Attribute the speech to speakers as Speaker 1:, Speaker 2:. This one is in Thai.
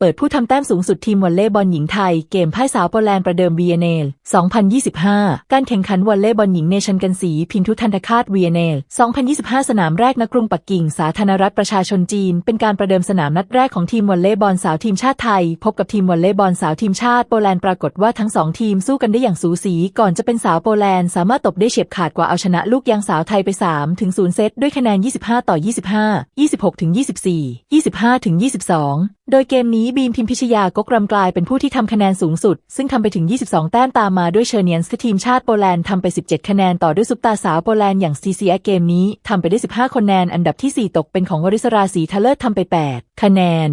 Speaker 1: เปิดผู้ทำแต้มสูงสุดทีมวอลเลย์บอลหญิงไทย เกมพ่ายสาวโปแลนด์ประเดิม VNL 2025 การแข่งขันวอลเลย์บอลหญิงเนชันกันสี พินทุทันตคาต VNL 2025 สนามแรกณกรุงปักกิ่ง สาธารณรัฐประชาชนจีน เป็นการประเดิมสนามนัดแรกของทีมวอลเลย์บอลสาวทีมชาติไทย พบกับทีมวอลเลย์บอลสาวทีมชาติโปแลนด์ปรากฏว่าทั้งสองทีมสู้กันได้อย่างสูสี ก่อนจะเป็นสาวโปแลนด์สามารถตบได้เฉียบขาดกว่าเอาชนะลูกยางสาวไทยไป3ถึง0เซตด้วยคะแนน 25 ต่อ 25 26ถึง24 25ถึง22โดยเกมนี้บีมพิมพิชยากกรำกลายเป็นผู้ที่ทำคะแนนสูงสุด ซึ่งทำไปถึง 22 แต้มตามมาด้วยเชอร์เนียนส์ทีมชาติโปแลนด์ทำไป 17 คะแนนต่อด้วยซุปตาสาวโปแลนด์อย่างซีเซียเกมนี้ทำไปได้ 15 คะแนน อันดับที่ 4 ตกเป็นของวริศราศีทะเลิศทำไป 8 คะแนน